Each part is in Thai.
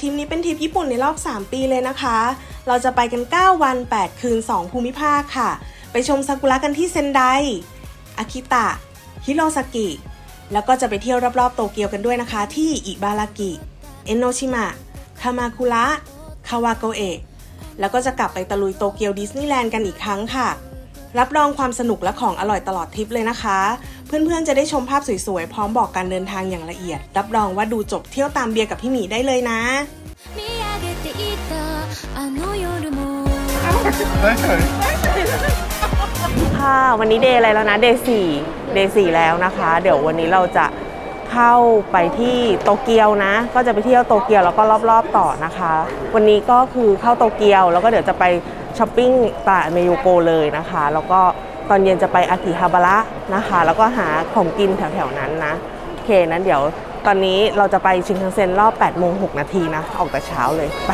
ทริปนี้เป็นทริปญี่ปุ่นในรอบ 3 ปีเลยนะคะ เราจะไปกัน 9 วัน 8 คืน 2 ภูมิภาคค่ะ ไปชมซากุระกันที่เซนได อากิตะ ฮิโรซากิ แล้วก็จะไปเที่ยวรอบๆโตเกียวกันด้วยนะคะ ที่อิบารากิ เอนโนชิมะ คามาคุระ คาวาโกเอะ แล้วก็จะกลับไปตะลุยโตเกียวดิสนีย์แลนด์กันอีกครั้งค่ะ รับรองความสนุกและของอร่อยตลอดทริปเลยนะคะ เพื่อนๆจะได้ชมภาพสวยๆ พร้อมบอกการเดินทางอย่างละเอียด รับรองว่าดูจบเที่ยวตามเบียร์กับพี่หมีได้เลยนะค่ะวันนี้เดย์อะไรแล้วนะเดย์สี่เดย์สี่แล้วนะคะ เดี๋ยววันนี้เราจะเข้าไปที่โตเกียวนะ ก็จะไปเที่ยวโตเกียวแล้วก็รอบๆต่อนะคะ วันนี้ก็คือเข้าโตเกียวแล้วก็เดี๋ยวจะไป ช้อปปิ้งตลาดเมโยโกเลยนะคะ แล้วก็ตอนเย็นจะไปอากิฮาบาระนะคะ แล้วก็หาของกินแถวๆนั้นนะโอเคนั้นเดี๋ยวตอนนี้เราจะไปชิงคังเซ็นรอบ8โมง6นาทีนะ ออกแต่เช้าเลยไป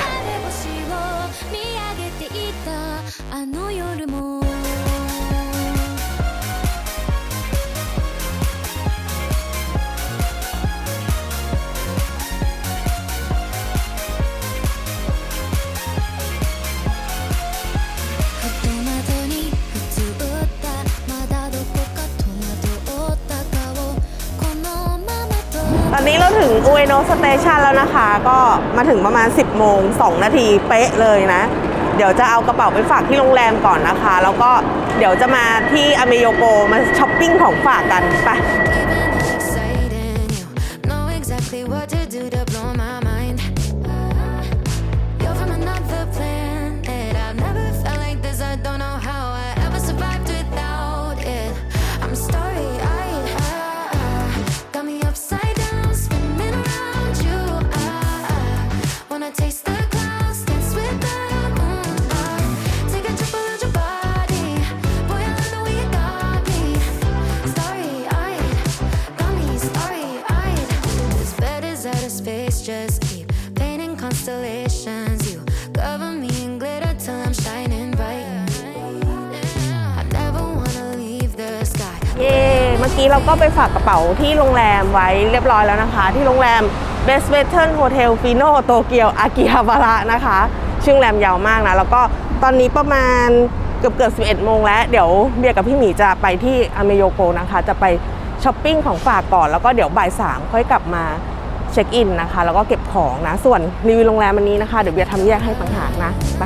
อนนี้เราถึงอุเอโนสเตชันแล้วนะคะ ก็มาถึงประมาณ 10 โมง 2 นาทีเป๊ะเลยนะ เดี๋ยวจะเอากระเป๋าไปฝากที่โรงแรมก่อนนะคะ แล้วก็เดี๋ยวจะมาที่อเมโยโกมาช้อปปิ้งของฝากกันไป just keep painting constellations. You cover me in glitter till I'm shining bright. I never wanna leave the sky. เย่เมื่อกี้เราก็ไปฝากกระเป๋าที่โรงแรมไว้เรียบร้อยแล้วนะคะ ที่โรงแรม Best Western Hotel Fino โตเกียวอากิฮาบาระนะคะ ชื่อโรงแรมยาวมากนะ แล้วก็ตอนนี้ประมาณเกือบเกือบ 11 โมงแล้ว เดี๋ยวเบียร์กับพี่หมีจะไปที่อเมโยโกนะคะ จะไปช้อปปิ้งของฝากก่อน แล้วก็เดี๋ยวบ่ายสามค่อยกลับมา เช็คอินนะคะ แล้วก็เก็บของนะ ส่วนรีวิวโรงแรมวันนี้นะคะ เดี๋ยวเบียร์ทำแยกให้ต่างหากนะ ไป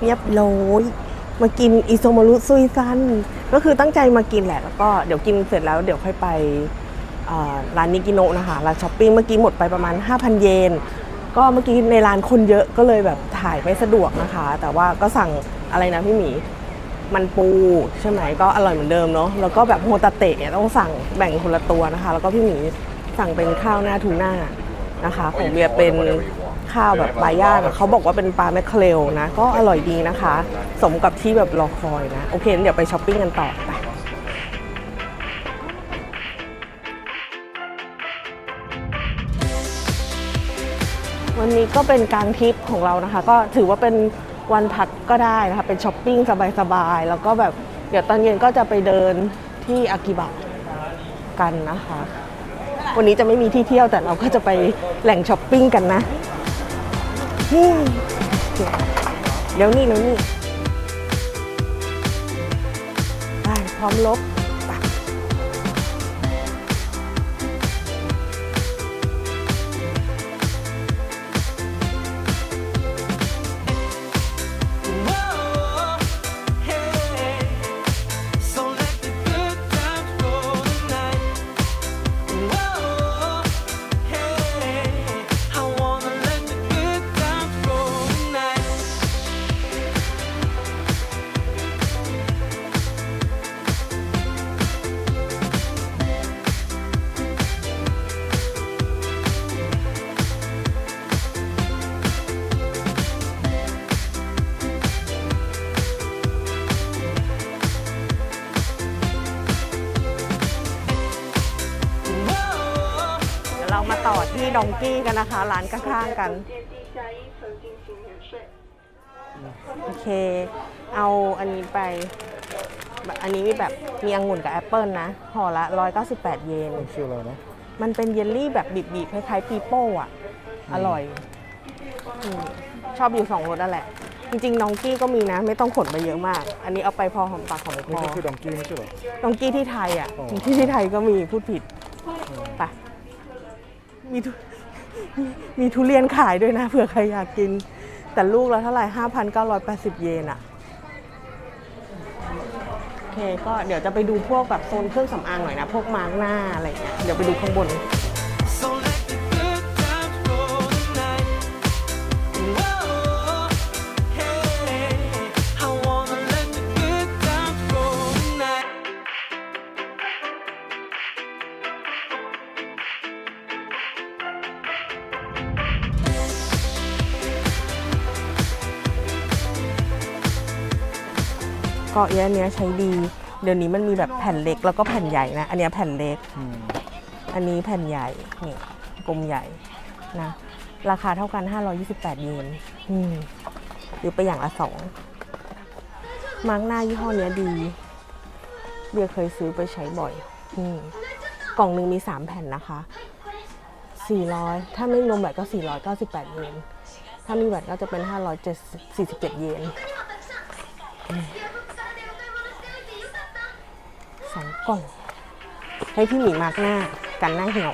เรียบร้อยมากินอิโซมารุซุยซันก็คือตั้งใจมากินแหละแล้วก็เดี๋ยวกินเสร็จแล้วเดี๋ยวค่อยไปร้านนิกิโนะนะคะร้านช้อปปิ้งเมื่อกี้หมดไปประมาณ 5,000 เยน ก็เมื่อกี้ในร้านคนเยอะก็เลยแบบถ่ายไม่สะดวกนะคะ แต่ว่าก็สั่งอะไรนะพี่หมีมันปูใช่ไหมก็อร่อยเหมือนเดิมเนาะแล้วก็แบบโฮตาเตะเนี่ยต้องสั่งแบ่งคนละตัวนะคะ แล้วก็พี่หมีสั่งเป็นข้าวหน้าทูน่านะคะของเบียร์เป็น ข้าวแบบปลาย่างเขาบอกว่าเป็นปลาแมคเคอเรลนะ ก็อร่อยดีนะคะ สมกับที่แบบรอคอยนะ โอเคเดี๋ยวไปช้อปปิ้งกันต่อไปวันนี้ก็เป็นกลางทริปของเรานะคะ ก็ถือว่าเป็นวันพักก็ได้นะคะ เป็นช้อปปิ้งสบายๆ แล้วก็แบบเดี๋ยวตอนเย็นก็จะไปเดินที่อากิบะกันนะคะ วันนี้จะไม่มีที่เที่ยวแต่เราก็จะไปแหล่งช้อปปิ้งกันนะ เดี๋ยวนี่เดี๋ยวนี่ไปพร้อมลบ กี้กันนะคะร้านข้างๆกันโอเค เอาอันนี้ไป อันนี้มีแบบมีองุ่นกับแอปเปิลนะห่อละ 198 เยน มันคืออะไรนะ มันเป็นเยลลี่แบบบีบๆคล้ายๆปีโป้อะอร่อยอมชอบอยู่สองรสนั่นแหละ จริงๆน้องกี้ก็มีนะ ไม่ต้องขนไปเยอะมาก อันนี้เอาไปพอหอมปากหอมคนี่อก็คือดองกี้ไม่ใช่เหรอ น้องกี้ที่ไทยอะ อ๋อ ที่ที่ไทยก็มีพูดผิดไปมีทุ มีทุเรียนขายด้วยนะเผื่อใครอยากกิน แต่ลูกละเท่าไหร่5,980 เยนอะโอเคก็เดี๋ยวจะไปดูพวกแบบโซนเครื่องสำอางหน่อยนะ พวกมาร์กหน้าอะไรอย่างเงี้ยเดี๋ยวไปดูข้างบน กาะเอี้ยะเนี้ยใช้ดี เดี๋ยวนี้มันมีแบบแผ่นเล็กแล้วก็แผ่นใหญ่นะ อันเนี้ยแผ่นเล็ก อืมอันนี้แผ่นใหญ่ นี่กลมใหญ่นะ ราคาเท่ากัน 528 เยนอืมหรือไปอย่างละสอง มาร์กหน้ายี่ห้อเนี้ยดี เบียร์เคยซื้อไปใช้บ่อย อืมกล่องหนึ่งมี 3 แผ่นนะคะ 400 ถ้าไม่รวมแบตก็ 498 เยน ถ้ามีแบตก็จะเป็น 547 เยนอืมส องกล่อง ให้พี่หมีมาร์กหน้ากันหน้าเหี่ยว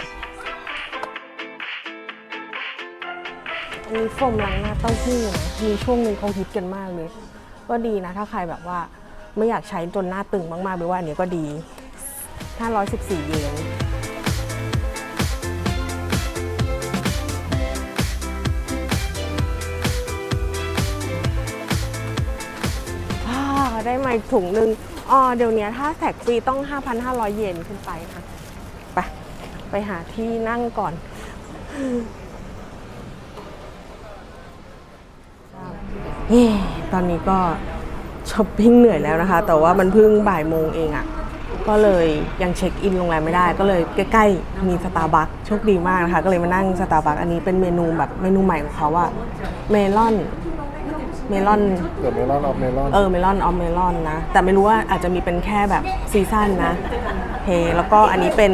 อันนี้โฟมล้างหน้าเต้าหู้นะมีช่วงหนึ่งเขาฮิตกันมากเลย ก็ดีนะถ้าใครแบบว่าไม่อยากใช้จนหน้าตึงมากๆไปว่าอันนี้ก็ดี 514 เยนอ่าได้มาถุงหนึ่ง อ๋อเดี๋ยวนี้ถ้าแท็กฟรีต้อง 5,500 เยนขึ้นไปนะไป ไปหาที่นั่งก่อนเฮ้ตอนนี้ก็ช้อปปิ้งเหนื่อยแล้วนะคะ แต่ว่ามันเพิ่งบ่ายโมงเองอะ่ะ ก็เลยยังเช็คอินโรงแรมไม่ได้ ก็เลยใกล้ๆ มีสตาร์บัคโชคดีมากนะคะ ก็เลยมานั่งสตาร์บัคอันนี้เป็นเมนูแบบเมนูใหม่ของเขาอะเมลอน เมลอนเกิดเมลอนออฟเมลอน เออเมลอนออมเมลอนนะ แต่ไม่รู้ว่าอาจจะมีเป็นแค่แบบซีซั่นนะเฮแล้วก็อันนี้เป็น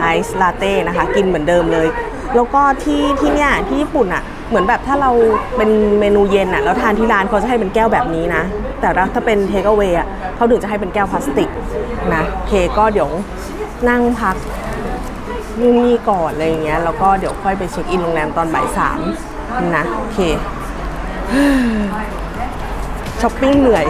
ไอซ์ลาเต้นะคะ กินเหมือนเดิมเลย แล้วก็ที่ที่เนี่ยที่ญี่ปุ่นอะ่ะ เหมือนแบบถ้าเราเป็นเมนูเย็นอะ่ะแล้วทานที่ร้านเขาจะให้เป็นแก้วแบบนี้นะ แต่ถ้าเป็นเทคเอา a y อะเขาถึงจะให้เป็นแก้วพลาสติกนะโอเคก็เดี๋ยวนั่งพักนู่นนี่ก่อนอะไรอย่างเงี้ยแล้วก็เดี๋ยวค่อยไปเช็คอินโรงแรมตอนบ่ายสามนะโอเค ช้อปปิ้งเหนื่อย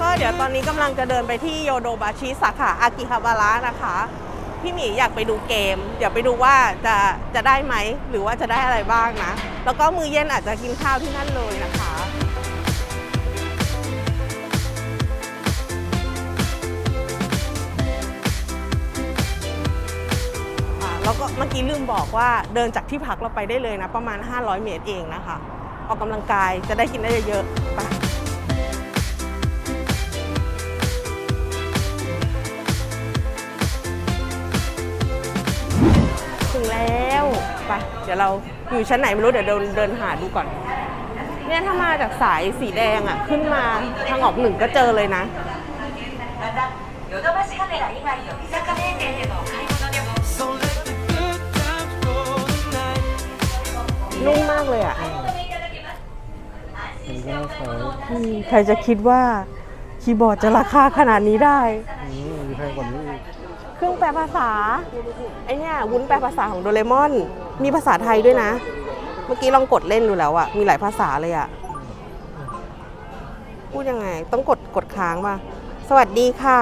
ก็เดี๋ยวตอนนี้กำลังจะเดินไปที่โยโดบาชิสาขาอากิฮาบาระนะคะ พี่หมีอยากไปดูเกมเดี๋ยวไปดูว่าจะจะได้ไหม หรือว่าจะได้อะไรบ้างนะ แล้วก็มือเย็นอาจจะกินข้าวที่นั่นเลยนะคะแล้วก็เมื่อกี้ลืมบอกว่าเดินจากที่พักเราไปได้เลยนะ ประมาณ 500 เมตรเองนะคะ ออกกำลังกายจะได้กินได้เยอะๆไป ไเดี๋ยวเราอยู่ชั้นไหนไม่รู้เดี๋ยวเดินเดินหาดูก่อน เนี่ยถ้ามาจากสายสีแดงอะ ขึ้นมาทางออกหนึ่งก็เจอเลยนะนุ่มมากเลยอะใครจะคิดว่าคีย์บอร์ดจะราคาขนาดนี้ได้ อืมมีแพงก่านี้เครื่องแปลภาษา ไอเนี่ยวุ้นแปลภาษาของโดเรมอน มีภาษาไทยด้วยนะ เมื่อกี้ลองกดเล่นดูแล้วอะมีหลายภาษาเลยอะพูดยังไง ต้องกดกดค้างป่ะ สวัสดีค่ะ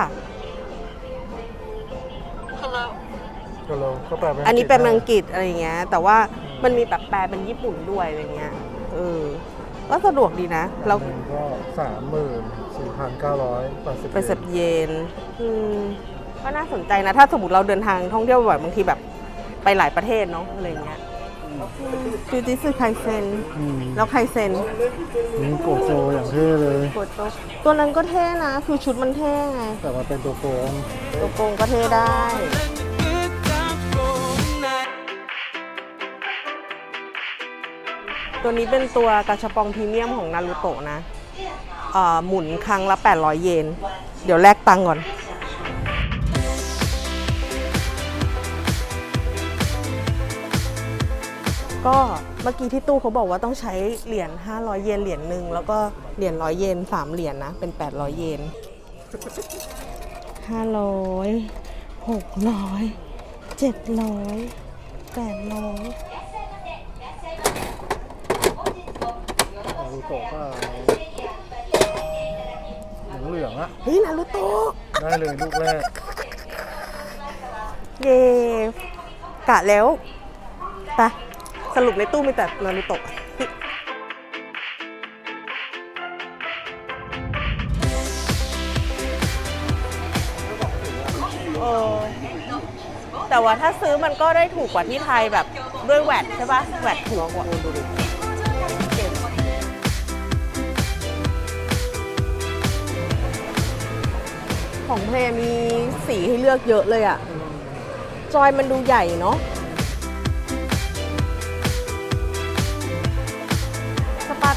ก็เราก็แปลเป็นอันนี้เป็นได้อังกฤษอะไรอย่างเงี้ย แต่ว่ามันมีแบบแปลเป็นญี่ปุ่นด้วยอะไรเงี้ย เออ ก็สะดวกดีนะแล้วหนึ่งก็สามหมื่นสี่พันเก้าร้อยแปดสิบไปสับเยนอืมก็น่าสนใจนะ ถ้าสมมติเราเดินทางท่องเที่ยวบ่อยบางทีแบบ ไปหลายประเทศเนาะอะไรอย่างเงี้ยคือจิสึไคเซนอืมแล้วไคเซนนี่โกโจอย่างเท่เลย โกโตตัวนั้นก็เท่นะ คือชุดมันเท่ไงแต่มันเป็นตัวโกงตัวโกงก็เท่ได้ Let the good times roll tonight. ตัวนี้เป็นตัวกาชาปองพรีเมียมของนารูโตะนะเอ่อหมุนครั้งละ 800 เยน เดี๋ยวแลกตังค์ก่อน ก็เมื่อกี้ที่ตู้เขาบอกว่าต้องใช้เหรียญ500 เยนเหรียญหนึ่งแล้วก็เหรียญร้อยเยน3เหรียญนะเป็น800เยน500 600 700 800นารูโตะก็เหลืองๆอะเฮ้ยนารูโตะได้เลยลูกแรกเย่กะแล้วไป สรุปในตู้มีแต่นารูโตะเออแต่ว่าถ้าซื้อมันก็ได้ถูกกว่าที่ไทยแบบด้วยแวดใช่ปะแวดถูกกว่าของเพลงมีสีให้เลือกเยอะเลยอะจอยมันดูใหญ่เนาะ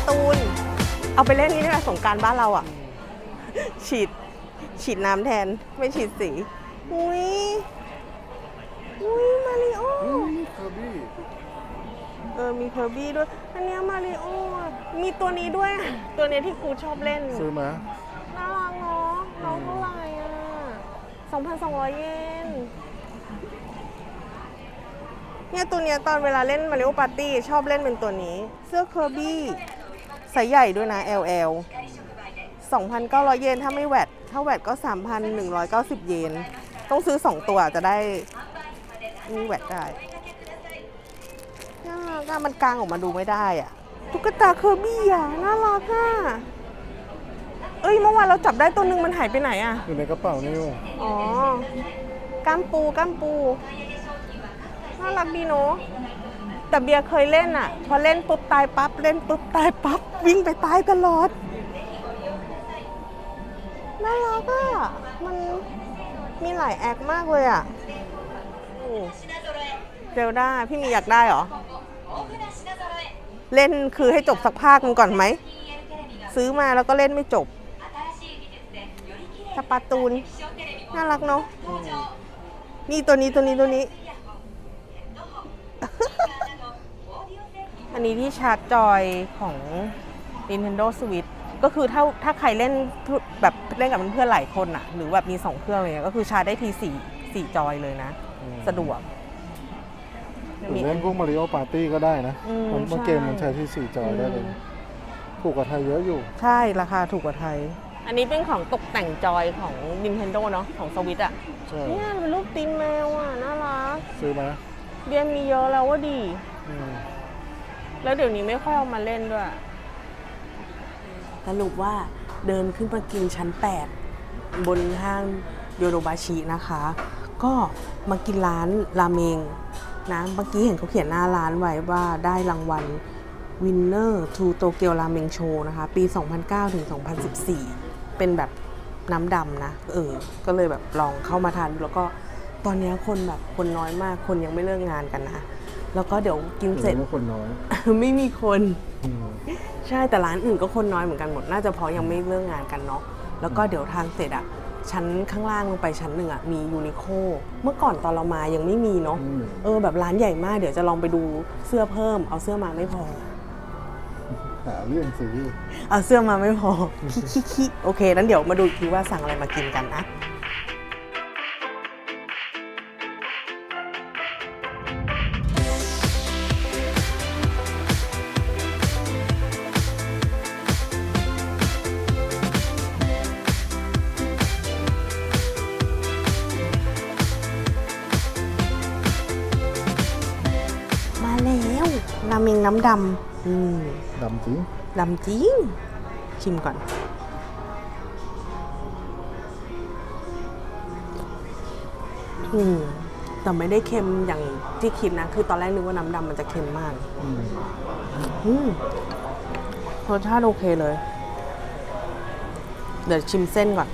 สปาตูน เอาไปเล่นนี่ได้สงกรารบ้านเราอะฉีด ฉีดน้ำแทน ไม่ฉีดสี อุ้ย อุ้ยมาริโอ นี่เคอร์บี้เออ มีเคอร์บี้ด้วย อันเนี้ยมาริโออะมีตัวนี้ด้วยอะตัวเนี้ยที่กูชอบเล่น ซื้อมา น่ารักเนาะน้องเท่าไหร่อะ2,200 เยน เนี่ยตัวเนี้ยตอนเวลาเล่นมาริโอปาร์ตี้ชอบเล่นเป็นตัวนี้ เสื้อเคอร์บี้ ไซส์ใหญ่ด้วยนะ LL 2,900 เยน ถ้าไม่แวดถ้าแวดก็ 3,190 เยน ต้องซื้อ 2 ตัวจะได้นี่แวดได้น่ารักอะมันกางออกมาดูไม่ได้อะตุ๊กตาเคอร์บี้อะน่ารักอะเอ้ยเมื่อวานเราจับได้ตัวหนึงมันหายไปไหนอะอยู่ในกระเป๋านี่อ๋อ ก้ามปูก้ามปู น่ารักดีเนาะ แต่เบียร์เคยเล่นอะพอเล่นปุ๊บตายปั๊บเล่นปุ๊บตายปั๊บวิ่งไปตายตลอดน่ารักอะมันมีหลายแอคมากเลยอะโอ้เซลด้าพี่มีอยากได้เหรอ เล่นคือให้จบสักภาคหนึงก่อนไหม ซื้อมาแล้วก็เล่นไม่จบสปาตูน น่ารักเนาะนี่ตัวนี้ตัวนี้ตัวนี้ อันนี้ที่ชาร์จจอยของ Nintendo Switch ก็คือถ้าถ้าใครเล่นแบบเล่นกับเพื่อนๆหลายคนอะหรือแบบมีสองเครื่องอะไรเลยก็คือชาร์จได้ทีสี่สี่จอยเลยนะ อืม สะดวก หรือเล่นพวกมาริโอปาร์ตี้ก็ได้นะอืมมันเมื่อใช่ เกมมันใช้ที่สี่จอยได้เลยอืมถูกกว่าไทยเยอะอยู่ ใช่ราคาถูกกว่าไทย อันนี้เป็นของตกแต่งจอยของ Nintendo เนาะของสวิตอะใช่ เนี่ยเป็นรูปตีนแมวอะน่ารักซื้อมาเบียร์มีเยอะแล้วว่าดี อืม แล้วเดี๋ยวนี้ไม่ค่อยเอามาเล่นด้วย สรุปว่าเดินขึ้นมากินชั้น 8 บนห้างโยโดบาชินะคะ ก็มากินร้านราเมงนะเมื่อกี้เห็นเขาเขียนหน้าร้านไว้ว่าได้รางวัล Winner to Tokyo Ramen Show นะคะ ปี 2009 ถึง 2014 เป็นแบบน้ำดำนะ เออ ก็เลยแบบลองเข้ามาทานดูแล้วก็ตอนนี้คนแบบคนน้อยมากคนยังไม่เลิกงานกันนะ แล้วก็เดี๋ยวกินเสร็จหรือว่าคนน้อยไม่มีคน อืมใช่แต่ร้านอื่นก็คนน้อยเหมือนกันหมด น่าจะเพราะยังไม่เลิกงานกันเนาะแล้วก็เดี๋ยวทานเสร็จอะชั้นข้างล่างลงไปชั้นหนึ่งอะมียูนิโคเมื่อก่อนตอนเรามายังไม่มีเนาะอืมเออแบบร้านใหญ่มากเดี๋ยวจะลองไปดูเสื้อเพิ่ม เอาเสื้อมาไม่พอ หาเรื่องซื้อเอาเสื้อมาไม่พอคิคิคิโอเคนั้นเดี๋ยวมาดูอีกทีว่าสั่งอะไรมากินกันนะ ราเมงน้ำดำอืมดำจริงดำจริง ชิมก่อน อืมแต่ไม่ได้เค็มอย่างที่คิดนะ คือตอนแรกนึกว่าน้ำดำมันจะเค็มมาก อืมอืมรสชาติโอเคเลย เดี๋ยวชิมเส้นก่อน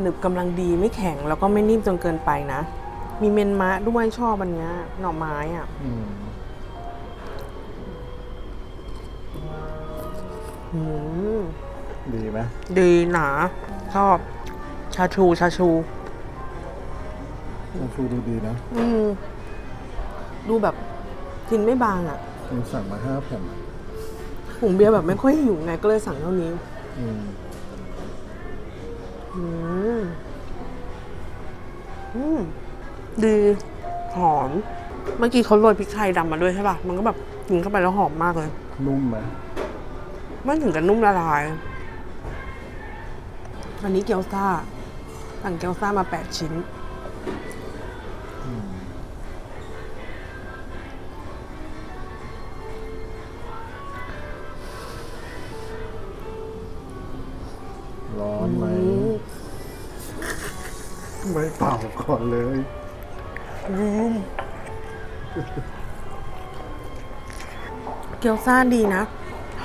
หนึบกำลังดีไม่แข็งแล้วก็ไม่นิ่มจนเกินไปนะ มีเมนมะด้วยชอบอันเนี้ยหน่อไม้อะอืมอืมดีไหมดีหนาชอบ ชาชูชาชู น้ำชูดูดีนะอืมดูแบบกินไม่บางอะมีสั่งมาห้าแผ่นผงเบียร์แบบไม่ค่อยหิวไงก็เลยสั่งเท่านี้ อืม อืมอืมดีหอม เมื่อกี้เขาโรยพริกไทยดำมาด้วยใช่ป่ะ มันก็แบบกินเข้าไปแล้วหอมมากเลย นุ่มไหมไม่ถึงกับนุ่มละลาย วันนี้เกี๊ยวซ่าสั่งเกี๊ยวซ่ามาแปดชิ้น ร้อนไหม ไม่เป่าก่อนเลยเกี๊ยวซ่าดีนะ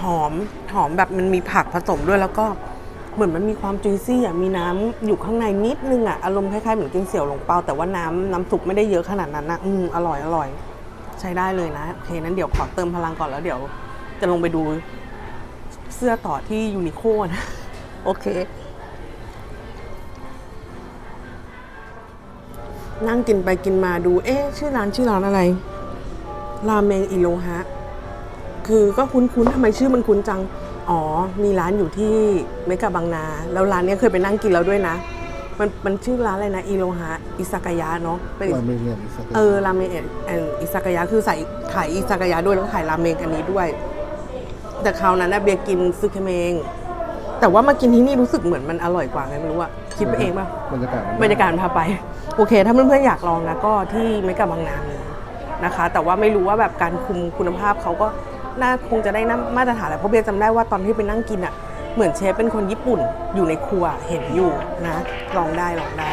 หอมหอมแบบมันมีผักผสมด้วยแล้วก็เหมือนมันมีความจุยซี่อะมีน้ำอยู่ข้างในนิดนึงอะอารมณ์คล้ายๆเหมือนกินเสี่ยวหลงเปาแต่ว่าน้ำน้ำซุปไม่ได้เยอะขนาดนั้นนะอืมอร่อยอร่อย ใช้ได้เลยนะโอเคนั้นเดี๋ยวขอเติมพลังก่อนแล้วเดี๋ยว จะลงไปดูเสื้อต่อที่ยูนิโคนะ โอเค นั่งกินไปกินมาดู เอ๊ะ ชื่อร้านชื่อร้านอะไร ราเมงอิโลฮะ คือก็คุ้นๆทำไมชื่อมันคุ้นจัง อ๋อ มีร้านอยู่ที่เมกะบางนา แล้วร้านเนี้ยเคยไปนั่งกินแล้วด้วยนะ มันมันชื่อร้านอะไรนะอิโลฮะ อิซากายะเนาะเป็นราเมงเนี่ยอิซากายะเออราเมงเอ็นแอนอิซากายะคือใส่ขายอิซากายะด้วยแล้วก็ขายราเมงอันนี้ด้วย แต่คราวนั้นนะเบียร์กินซึเคเมงแต่ว่ามากินที่นี่รู้สึกเหมือนมันอร่อยกว่าไงไม่รู้อะคิดไปเองป่ะบรรยากาศมันบรรยากาศมันพาไป โอเค ถ้าเพื่อนๆอยากลองนะก็ที่ไม่กับบางนามีนะคะ แต่ว่าไม่รู้ว่าแบบการคุมคุณภาพเขาก็น่าคงจะได้น้ำมาตรฐานแหละเพราะเบียจำได้ว่าตอนที่ไปนั่งกินอะเหมือนเชฟเป็นคนญี่ปุ่นอยู่ในครัวเห็นอยู่นะ ลองได้ลองได้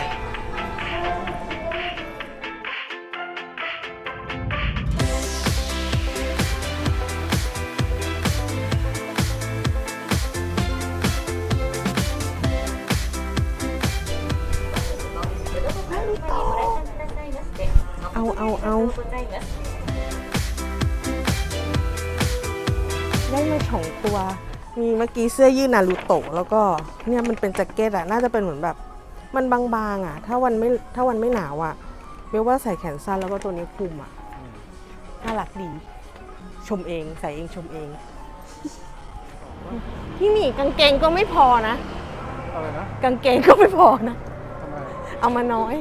เอาได้มาสองตัว มีเมื่อกี้เสื้อยืดนารูโตะแล้วก็เนี่ยมันเป็นแจ็คเก็ตอะน่าจะเป็นเหมือนแบบ มันบางๆอะถ้าวันไม่ถ้าวันไม่หนาวอะเรียกว่าใส่แขนสั้นแล้วก็ตัวนี้คลุมอะน่ารักดี ชมเองใส่เองชมเอง พี่หมีกางเกงก็ไม่พอนะ อะไรนะกางเกงก็ไม่พอนะ ทำไม เอามาน้อย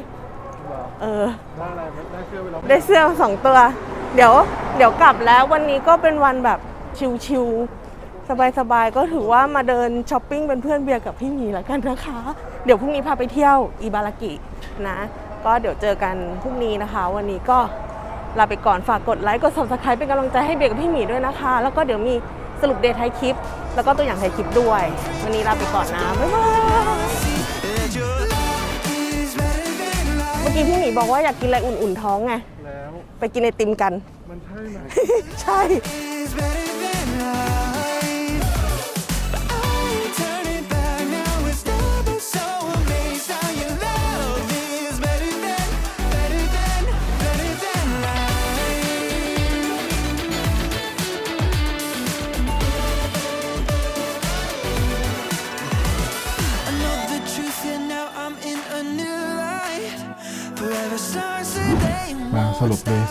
เหรอเออ ได้อะไรได้เสื้อไปแล้วได้เสื้อสองตัว เดี๋ยว เดี๋ยวกลับแล้ววันนี้ก็เป็นวันแบบชิลๆสบายๆ ก็ถือว่ามาเดินช้อปปิ้งเป็นเพื่อนเบียร์กับพี่หมีแล้วกันนะคะ เดี๋ยวพรุ่งนี้พาไปเที่ยวอิบารากินะ ก็เดี๋ยวเจอกันพรุ่งนี้นะคะ วันนี้ก็ลาไปก่อนฝากกดไลค์กด subscribe เป็นกำลังใจให้เบียร์กับพี่หมีด้วยนะคะ แล้วก็เดี๋ยวมีสรุปเดทไทยคลิป แล้วก็ตัวอย่างไทยคลิปด้วย วันนี้ลาไปก่อนนะบ๊ายบาย มื่อกี้พี่หมีบอกว่าอยากกินอะไรอุ่นๆท้องไง แล้ว ไปกินไอติมกัน มันใช่ไหม ใช่ Is better than life.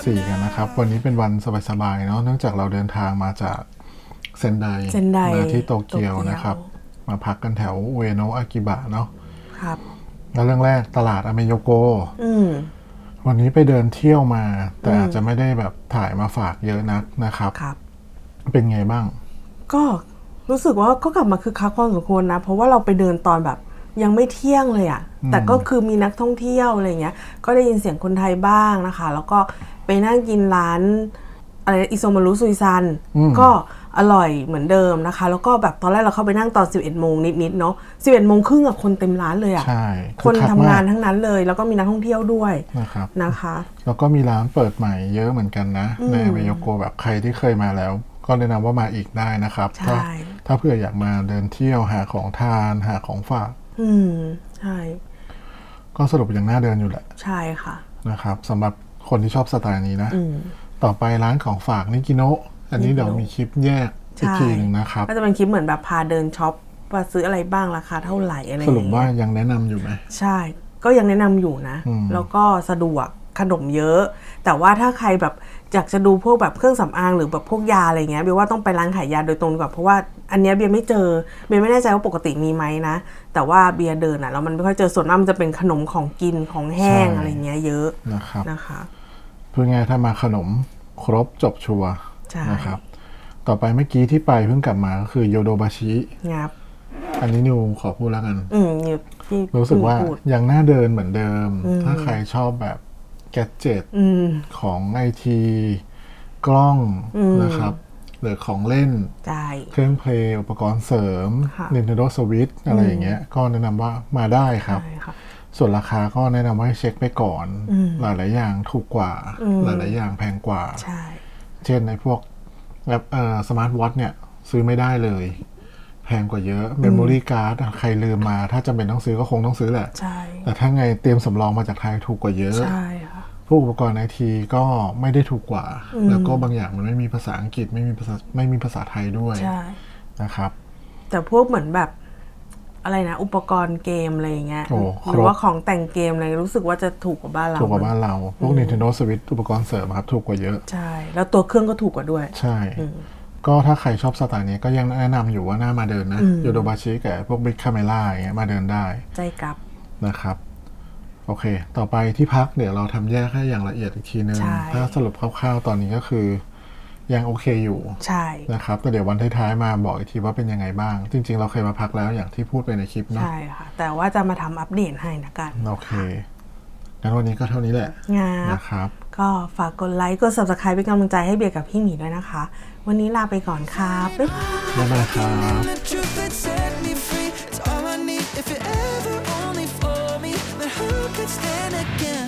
สรุปเดย์สี่กันนะครับ วันนี้เป็นวันสบายๆเนาะเนื่องจากเราเดินทางมาจากเซนไดเซนไดมาที่โตเกียวโตเกียวนะครับ มาพักกันแถวอุเอโนะอากิบะเนาะครับแล้วเรื่องแรกตลาดอเมโยโกอืมวันนี้ไปเดินเที่ยวมา แต่อาจจะไม่ได้แบบถ่ายมาฝากเยอะนักนะครับครับ เป็นไงบ้าง ก็รู้สึกว่าก็กลับมาคือคักพอสมควรนะ เพราะว่าเราไปเดินตอนแบบ ยังไม่เที่ยงเลยอะ่ะอืมแต่ก็คือมีนักท่องเที่ยวอะไรเงี้ย ก็ได้ยินเสียงคนไทยบ้างนะคะ แล้วก็ไปนั่งกินร้านอะไรอิโซมารุซุยซันก็อร่อยเหมือนเดิมนะคะ แล้วก็แบบตอนแรกเราเข้าไปนั่งตอน 11 โมงนิดๆเนาะ11 โมงครึ่งอะคนเต็มร้านเลยอะใช่คนกกทำงานมกทั้งนั้นเลย แล้วก็มีนักท่องเที่ยวด้วยนะครับนะคะ แล้วก็มีร้านเปิดใหม่เยอะเหมือนกันนะอืมในเวโยโกแบบใครที่เคยมาแล้ว ก็แนะนำว่ามาอีกได้นะครับใช่ถ้าถ้าเผื่ออยากมาเดินเที่ยวหาของทานหาของฝาก อืม ใช่ ก็สรุปอย่างน่าเดินอยู่แหละใช่ค่ะ นะครับสำหรับคนที่ชอบสไตล์นี้นะ อืม ต่อไปร้านของฝากนิกิโนะอันนี้นิกิโนะเดี๋ยวมีคลิปแยกอีกใช่ ทีหนึงนะครับ ก็จะเป็นคลิปเหมือนแบบพาเดินช็อปว่าซื้ออะไรบ้างราคาเท่าไหร่อะไรอสย่างรุปเงี้ย ว่ายังแนะนำอยู่ไหม ใช่ ก็ยังแนะนำอยู่นะ อืม แล้วก็สะดวกขนมเยอะ แต่ว่าถ้าใครแบบอยากจะดูพวกแบบเครื่องสำอางหรือแบบพวกยาอะไรเงี้ยเบียว่าต้องไปร้านขายยาโดยตรงดีกว่าเพราะว่า อันเนี้ยเบียไม่เจอ เบียไม่แน่ใจว่าปกติมีไหมนะ แต่ว่าเบียเดินอะแล้วมันไม่ค่อยเจอส่วนมากมันจะเป็นขนมของกินของแห้งอะไรเงี้ยเยอะนะครับนะคะเพื่อไงายๆถ้ามาขนมครบจบชัวร์ใช่นะครับ ต่อไปเมื่อกี้ที่ไปเพิ่งกลับมาก็คือโยโดบาชิ งับอันนี้นิวขอพูดแล้วกัน อืมนี่พี่รู้สึกว่าพูดยังน่าเดินเหมือนเดิมอืมถ้าใครชอบแบบแกดเจ็ตอืม ของไอที กล้องอืมนะครับ หรือของเล่นใช่เครื่องเพลย์อุปกรณ์เสริมค่ะ Nintendo Switch อะไรอย่างเงี้ย ก็แนะนำว่ามาได้ครับใช่ค่ะส่วนราคาก็แนะนำว่าให้เช็คไปก่อนอืมหลายๆอย่างถูกกว่าอืมหลายๆอย่างแพงกว่าใช่เช่นในพวกแอปเอ่อสมาร์ทวอทเนี่ย ซื้อไม่ได้เลย แพงกว่าเยอะเมมโมรี่การ์ดใครลืมมา ถ้าจำเป็นต้องซื้อก็คงต้องซื้อแหละใช่แต่ถ้าไงเตรียมสำรองมาจากไทยถูกกว่าเยอะใช่ค่ะ พวกอุปกรณ์ไอทีก็ไม่ได้ถูกกว่าอืมแล้วก็บางอย่างมันไม่มีภาษาอังกฤษไม่มีภาษาไม่มีภาษาไทยด้วยใช่นะครับ แต่พวกเหมือนแบบอะไรนะ อุปกรณ์เกมอะไรอย่างเงี้ยโอ้หครบรือว่าของแต่งเกมอะไรรู้สึกว่าจะถูกกว่าบ้านเราถูกกว่าบ้านนะเรา พวก Nintendo Switch อุปกรณ์เสริมครับถูกกว่าเยอะ ใช่ แล้วตัวเครื่องก็ถูกกว่าด้วย ใช่อืมก็ถ้าใครชอบสไตล์นี้ก็ยังแนะนำอยู่ว่าน่ามาเดินนะอืมโยโดบาชิกับพวกบิ๊กคาเมล่าอย่างเงี้ยมาเดินได้ ใจกลับนะครับ โอเค ต่อไปที่พักเดี๋ยวเราทำแยกให้อย่างละเอียดอีกทีนึง ใช่ ถ้าสรุปคร่าวๆ ตอนนี้ก็คือ ยังโอเคอยู่ใช่ นะครับ แต่เดี๋ยววันท้ายๆมาบอกอีกทีว่าเป็นยังไงบ้าง จริงๆ เราเคยมาพักแล้วอย่างที่พูดไปในคลิปเนาะ ใช่ค่ะ แต่ว่าจะมาทำอัปเดตให้นะกันโอเค งั้นวันนี้ก็เท่านี้แหละงาบนะครับ ก็ฝากกดไลค์ กด subscribe เป็นกำลังใจให้เบียร์กับพี่หมีด้วยนะคะ วันนี้ลาไปก่อนครับบ๊ายบาย บ๊ายบายครับ The truth that set me free. It's all I need. If you're ever who could stand against?